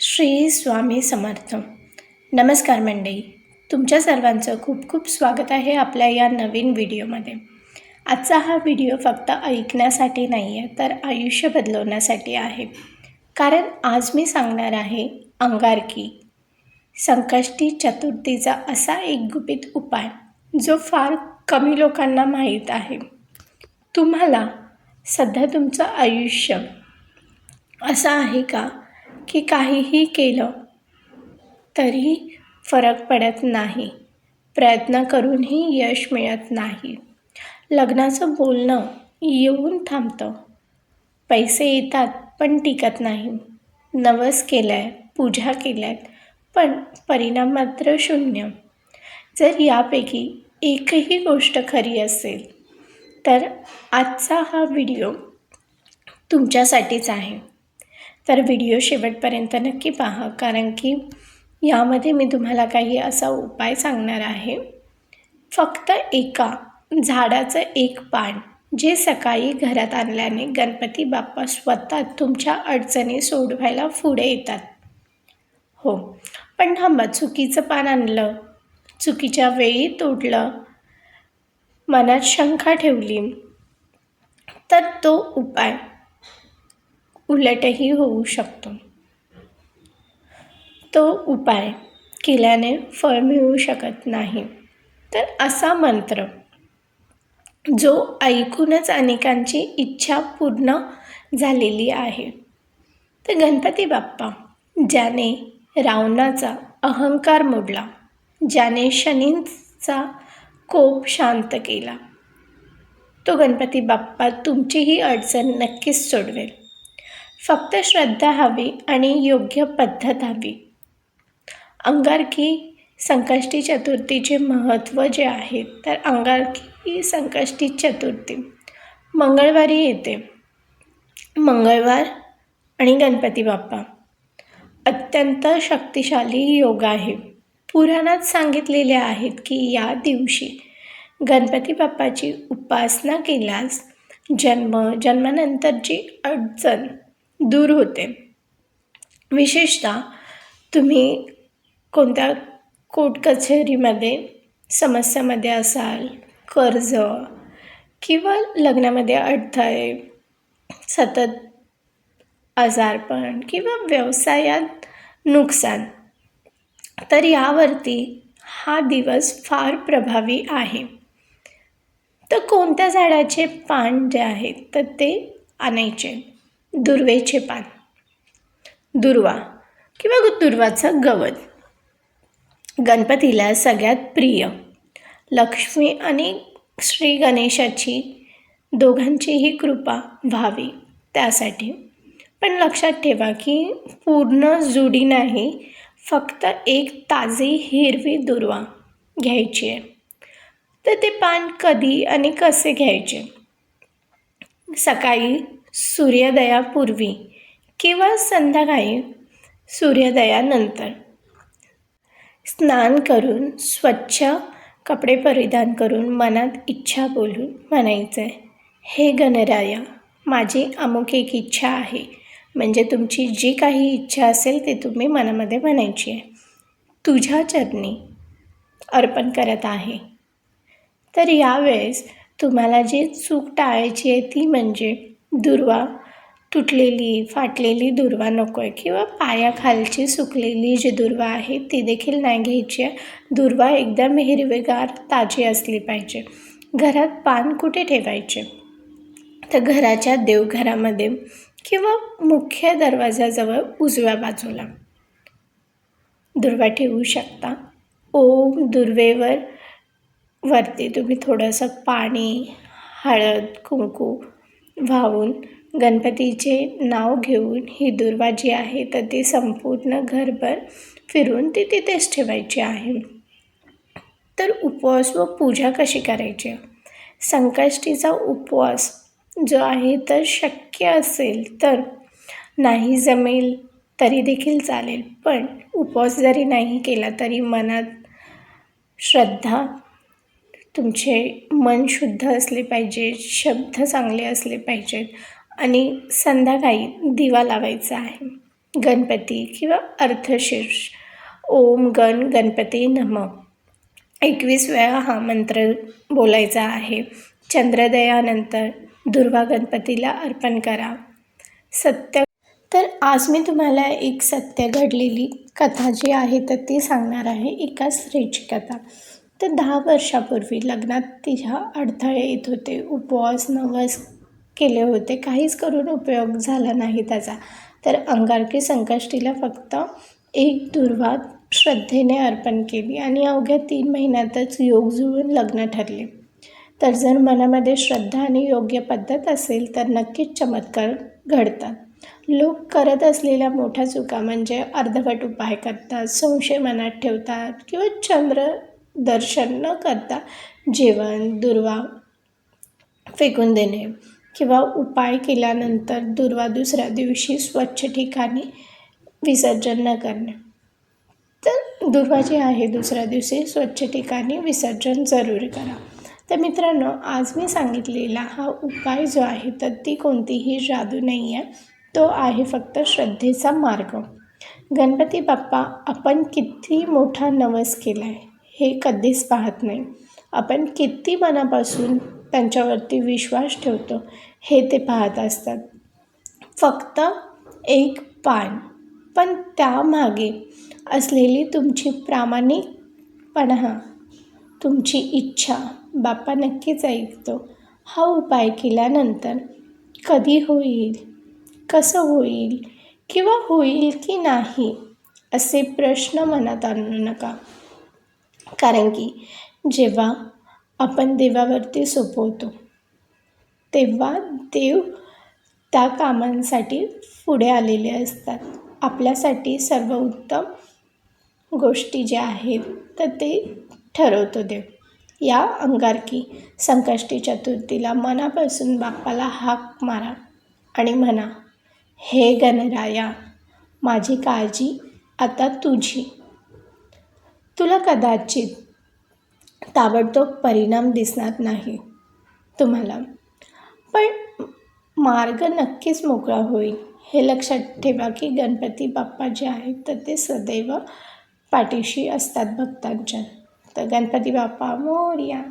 श्री स्वामी समर्थ. नमस्कार मंडळी. तुमच्या सर्वांचं खूप खूप स्वागत आहे आपल्या या नवीन व्हिडिओमध्ये. आजचा हा व्हिडिओ फक्त ऐकण्यासाठी नाही आहे तर आयुष्य बदलवण्यासाठी आहे. कारण आज मी सांगणार आहे अंगारकी. संकष्टी चतुर्थीचा असा एक गुपित उपाय जो फार कमी लोकांना माहीत आहे. तुम्हाला सध्या तुमचं आयुष्य असं आहे का? की काहीही केलं तरी फरक पडत नाही. प्रयत्न करूनही यश मिळत नाही. लग्नाचं बोलणं येऊन थांबतं. पैसे येतात पण टिकत नाही. नवस केलं आहे पूजा केल्या आहेत पण परिणाम मात्र शून्य. जर यापैकी एकही गोष्ट खरी असेल तर आजचा हा व्हिडिओ तुमच्यासाठीच आहे. तर व्हिडिओ शेवटपर्यंत नक्की पहा कारण की यामध्ये मी तुम्हाला काही असा उपाय सांगणार आहे. फक्त एका झाडाचं एक पान जे सकाळी घरात आणल्याने गणपती बाप्पा स्वतः तुमच्या अडचणी सोडवायला पुढे येतात. हो पण थांबा चुकीचं पान आणलं चुकीच्या वेळी तोडलं मनात शंका ठेवली तर तो उपाय उलटही होऊ शकतो. तो उपाय केल्याने फळ मिळू शकत नाही. तर असा मंत्र जो ऐकूनच अनेकांची इच्छा पूर्ण झालेली आहे. तर गणपती बाप्पा ज्याने रावणाचा अहंकार मोडला ज्याने शनींचा कोप शांत केला तो गणपती बाप्पा तुमचीही अडचण नक्कीच सोडवेल. फक्त श्रद्धा हवी आणि योग्य पद्धत हवी. अंगारकी संकष्टी चतुर्थीचे महत्त्व जे आहे तर अंगारकी संकष्टी चतुर्थी मंगळवारी येते. मंगळवार आणि गणपती बाप्पा. अत्यंत शक्तिशाली योग आहे. पुराणात सांगितलेले आहेत की या दिवशी गणपती बाप्पाची उपासना केल्यास जन्म जन्मानंतरची अडचण दूर होते. विशेषतः तुम्ही कोणत्या कोर्ट कचेरीमध्ये समस्यामध्ये असाल कर्ज किंवा लग्नामध्ये अडथळे सतत आजारपण किंवा व्यवसायात नुकसान तर यावरती हा दिवस फार प्रभावी आहे. तर कोणत्या झाडाचे पान जे आहेत तर ते आणायचे. दुर्वेचे पान. दुर्वा किंवा दुर्वाचं गवत. गणपतीला सगळ्यात प्रिय. लक्ष्मी आणि श्री गणेशाची दोघांचीही कृपा व्हावी त्यासाठी. पण लक्षात ठेवा की पूर्ण जुडी नाही फक्त एक ताजी हिरवी दुर्वा घ्यायची आहे. तर ते पान कधी आणि कसे घ्यायचे? सकाळी सूर्योदयापूर्वी किंवा संध्याकाळी सूर्योदयानंतर. स्नान करून स्वच्छ कपडे परिधान करून मनात इच्छा बोलून म्हणायचं आहे हे गणराया माझी अमुक एक इच्छा आहे. म्हणजे तुमची जी काही इच्छा असेल ते तुम्ही मनामध्ये म्हणायची आहे. तुझ्या चरणी अर्पण करत आहे. तर यावेळेस तुम्हाला जी चूक टाळायची आहे ती म्हणजे दुर्वा तुटलेली फाटलेली दुर्वा नको आहे किंवा पायाखालची सुकलेली जी दुर्वा आहे ती देखील नाही घ्यायची आहे. दुर्वा एकदम हिरवेगार ताजी असली पाहिजे. घरात पान कुठे ठेवायचे? तर घराच्या देवघरामध्ये किंवा मुख्य दरवाजाजवळ उजव्या बाजूला. दुर्वा ठेवू शकता. ओम दुर्वेवर वरती तुम्ही थोडंसं पाणी हळद कुंकू वाहून गणपतीचे नाव घेऊन ही दुर्वा जी आहे तर ती संपूर्ण घरभर फिरून ती तिथेच ठेवायची आहे. तर उपवास व पूजा कशी करायची? संकष्टीचा उपवास जो आहे तर शक्य असेल तर नाही जमेल तरी देखील चालेल. पण उपवास जरी नाही केला तरी मनात श्रद्धा तुमचे मन शुद्ध असले पाहिजे शब्द चांगले असले पाहिजेत आणि संध्याकाळी दिवा लावायचा आहे. गणपती किंवा अर्थशीर्ष. ओम गण गणपती नम. एकवीस वेळा हा मंत्र बोलायचा आहे. चंद्रदयानंतर दुर्वा गणपतीला अर्पण करा. सत्य. तर आज मी तुम्हाला एक सत्य घडलेली कथा जी आहे तर ती सांगणार आहे एका स्त्रीची कथा. तर दहा वर्षापूर्वी लग्नात तिच्या अडथळे येत होते. उपवास नवस केले होते. काहीच करून उपयोग झाला नाही त्याचा. तर अंगारकी संकष्टीला फक्त एक दुर्वा श्रद्धेने अर्पण केली आणि अवघ्या तीन महिन्यातच योग जुळून लग्न ठरले. तर जर मनामध्ये श्रद्धा आणि योग्य पद्धत असेल तर नक्कीच चमत्कार घडतात. लोक करत असलेल्या मोठ्या चुका म्हणजे अर्धवट उपाय करतात संशय मनात ठेवतात किंवा चंद्र दर्शन न करता जेवण दुर्वा फेकून देणे किंवा उपाय केल्यानंतर दुर्वा दुसऱ्या दिवशी स्वच्छ ठिकाणी विसर्जन न करणे. तर दुर्वा जी आहे दुसऱ्या दिवशी स्वच्छ ठिकाणी विसर्जन जरूर करा. तर मित्रांनो आज मी सांगितलेला हा उपाय जो आहे तर ती कोणतीही जादू नाही आहे तो आहे फक्त श्रद्धेचा मार्ग. गणपती बाप्पा आपण किती मोठा नवस केला आहे हे कधीच पाहत नाही. आपण किती मनापासून त्यांच्यावरती विश्वास ठेवतो हे ते पाहत असतात. फक्त एक पान पण त्यामागे असलेली तुमची प्रामाणिकपणा तुमची इच्छा बाप्पा नक्कीच ऐकतो. हा उपाय केल्यानंतर कधी होईल कसं होईल किंवा होईल की नाही असे प्रश्न मनात आणू नका. कारण की जेव्हा आपण देवावरती सोपवतो तेव्हा देव त्या कामांसाठी पुढे आलेले असतात. आपल्यासाठी सर्व उत्तम गोष्टी ज्या आहेत तर ते ठरवतो देव. या अंगारकी संकष्टी चतुर्थीला मनापासून बाप्पाला हाक मारा आणि म्हणा हे गणराया माझी काळजी आता तुझी. तुला कदाचित ताबडतोब परिणाम दिसणार नाही तुम्हाला. पण मार्ग नक्कीच मोकळा होईल. हे लक्षात ठेवा की गणपती बाप्पा जे आहेत तर ते सदैव पाठीशी असतात भक्तांच्या. तर गणपती बाप्पा मोर्या.